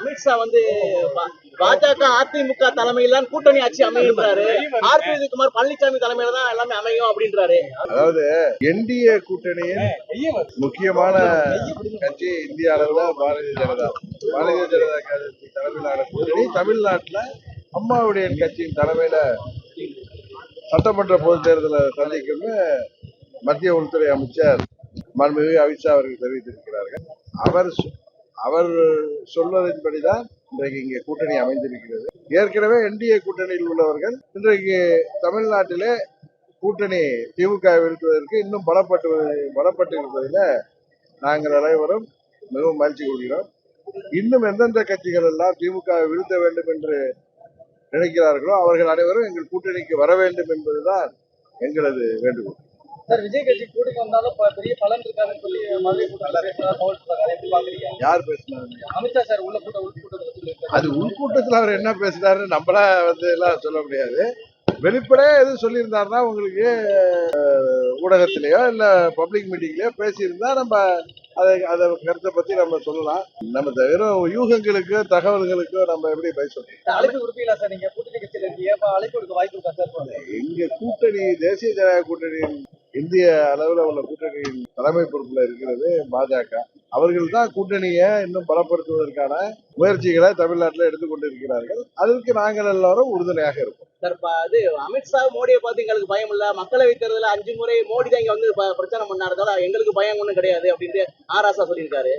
அமித்ஷா வந்து பாஜக அதிமுக தலைமையில தான் கூட்டணி ஆட்சி அமையுன்றாரு ஆர் பி குமார் பழனிசாமி தலைமையில தான் எல்லாமே அமையும் அப்படின்றாரு. அதாவது என்டிஏ கூட்டணியின் முக்கியமான கட்சி இந்திய அளவுல பாரதிய ஜனதா. பாரதிய ஜனதா கட்சி தலைமையிலான கூட்டணி தமிழ்நாட்டுல அம்மாவுடைய கட்சியின் தலைமையில சட்டமன்ற பொதுத் தேர்தலை சந்திக்கும்னு மத்திய உள்துறை அமைச்சர் மாண்புமிகு அமித்ஷா அவர்கள் தெரிவித்திருக்கிறார்கள். அவர் அவர் சொல்வதன்படிதான் இன்றைக்கு இங்கே கூட்டணி அமைந்திருக்கிறது. ஏற்கனவே என்டிஏ கூட்டணியில் உள்ளவர்கள் இன்றைக்கு தமிழ்நாட்டிலே கூட்டணி திமுக வீழ்த்துவதற்கு இன்னும் பலப்பட்டு பலப்பட்டு இருப்பதில் நாங்கள் அனைவரும் மிகவும் மகிழ்ச்சி கொள்கிறோம். இன்னும் எந்தெந்த கட்சிகள் எல்லாம் திமுக வீழ்த்த வேண்டும் என்று நினைக்கிறார்களோ அவர்கள் அனைவரும் எங்கள் கூட்டணிக்கு வர வேண்டும் என்பதுதான் எங்களது வேண்டுகோள். சார் விஜய் கட்சி கூட்டணி வந்தாலும் பெரிய பலன் இருக்காதுன்னு சொல்லி மதுரை பாக்குறீங்க? யார் பேசினாங்க அமித்ஷா சார் உள்ள கூட்ட உள் கூட்டத்தில் சொல்லியிருக்காரு அது உள்கூட்டத்தில் அவர் என்ன பேசினாருன்னு நம்மளா வந்து எல்லாம் சொல்ல முடியாது. வெளிப்படையா எதுவும் சொல்லியிருந்தாருன்னா உங்களுக்கு ஊடகத்திலேயோ இல்ல பப்ளிக் மீட்டிங்லயோ பேசியிருந்தா நம்ம அதை அதை கருத்தை பத்தி நம்ம சொல்லலாம். நம்ம வெறும் யூகங்களுக்கு தகவல்களுக்கோ நம்ம எப்படி பதில் சார், அழைப்பு கொடுப்பீங்களா சார் நீங்க? கூட்டணி கட்சியில இருக்கீங்க. அழைப்பு கொடுக்க வாய்ப்பு இருக்கா சார்? எங்க கூட்டணி தேசிய ஜனநாயக கூட்டணியின் இந்திய அளவில் உள்ள கூட்டணியின் தலைமை பொறுப்பில் இருக்கிறது பாஜக. அவர்கள் தான் கூட்டணியை இன்னும் பலப்படுத்துவதற்கான முயற்சிகளை தமிழ்நாட்டில் எடுத்துக்கொண்டு இருக்கிறார்கள் அதற்கு நாங்கள் எல்லாரும் உறுதுணையாக இருப்போம். சார் அது அமித்ஷா மோடியை பார்த்து எங்களுக்கு பயம் இல்ல. மக்களவை தேர்தலில் அஞ்சு முறை மோடி தான் இங்க வந்து ப- பிரச்சாரம் பண்ணாததால எங்களுக்கு பயம் ஒன்றும் கிடையாது அப்படின்ட்டு ஆர் ஆசா சொல்லியிருக்காரு.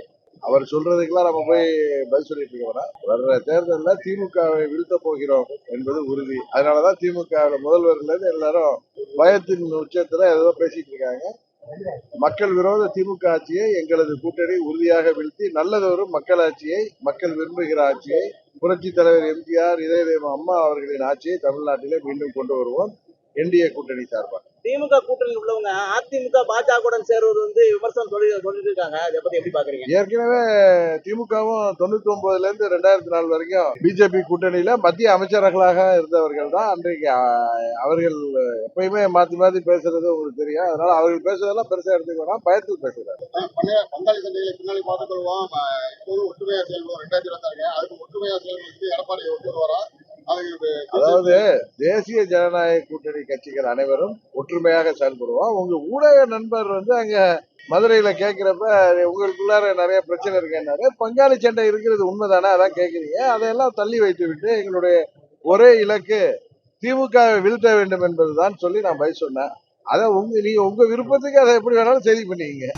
அவர் சொல்றதுக்கெல்லாம் நம்ம போய் பதில் சொல்லிட்டு இருக்கோம்னா வர்ற தேர்தலில் திமுகவை வீழ்த்த போகிறோம் என்பது உறுதி. அதனாலதான் திமுக முதல்வர்ல இருந்து எல்லாரும் பயத்தின் உச்சத்துல ஏதோ பேசிட்டு இருக்காங்க. மக்கள் விரோத திமுக ஆட்சியை எங்களது கூட்டணி உறுதியாக வீழ்த்தி நல்லதொரு மக்களாட்சியை மக்கள் விரும்புகிற ஆட்சியை புரட்சி தலைவர் எம்ஜிஆர் இதயதேவ அம்மா அவர்களின் ஆட்சியை தமிழ்நாட்டிலே மீண்டும் கொண்டு வருவோம். என்டிஏ கூட்டணி சார்பாக. திமுக கூட்டணியில் உள்ளவங்க அதிமுக பாஜகவுடன் சேருவது வந்து விமர்சனம் சொல்லி சொல்லிட்டு இருக்காங்க. அதை பத்தி எப்படி பாக்குறீங்க? ஏற்கனவே திமுகவும் தொண்ணூத்தி ஒன்பதுல இருந்து ரெண்டாயிரத்தி நாலு வரைக்கும் பிஜேபி கூட்டணியில மத்திய அமைச்சர்களாக இருந்தவர்கள் தான் அன்றைக்கு அவர்கள் எப்பயுமே மாத்தி மாத்தி பேசுறது உங்களுக்கு தெரியும். அதனால அவர்கள் பேசுறதெல்லாம் பெருசா எடுத்துக்க வேணாம் பயத்தில் பேசுறாரு பங்காளி சந்தைகளை பின்னாடி பார்த்துக் கொள்வோம். அஹ் இப்போது ஒற்றுமையா செயல்படும் ரெண்டாயிரத்தி இருபத்தாறு அதுக்கு ஒற்றுமையா செயல்படுத்தி எடப்பாடி ஒத்து வரா அதுக்கு அதாவது தேசிய ஜனநாயக கூட்டணி கட்சிகள் அனைவரும் ஒற்றுமையாக செயல்படுவோம். உங்க ஊடக நண்பர் வந்து அங்க மதுரையில கேக்குறப்ப உங்களுக்குள்ளார நிறைய பிரச்சனை இருக்கேன்னாரு. பங்காளி சண்டை இருக்கிறது உண்மைதானே? அதான் கேக்குறீங்க. அதையெல்லாம் தள்ளி வைத்து விட்டு எங்களுடைய ஒரே இலக்கு திமுக வீழ்த்த வேண்டும் என்பதுதான் சொல்லி நான் பதில் சொன்னேன். அதை உங்க நீங்க உங்க விருப்பத்துக்கு அதை எப்படி வேணாலும் சரி பண்ணிக்கங்க.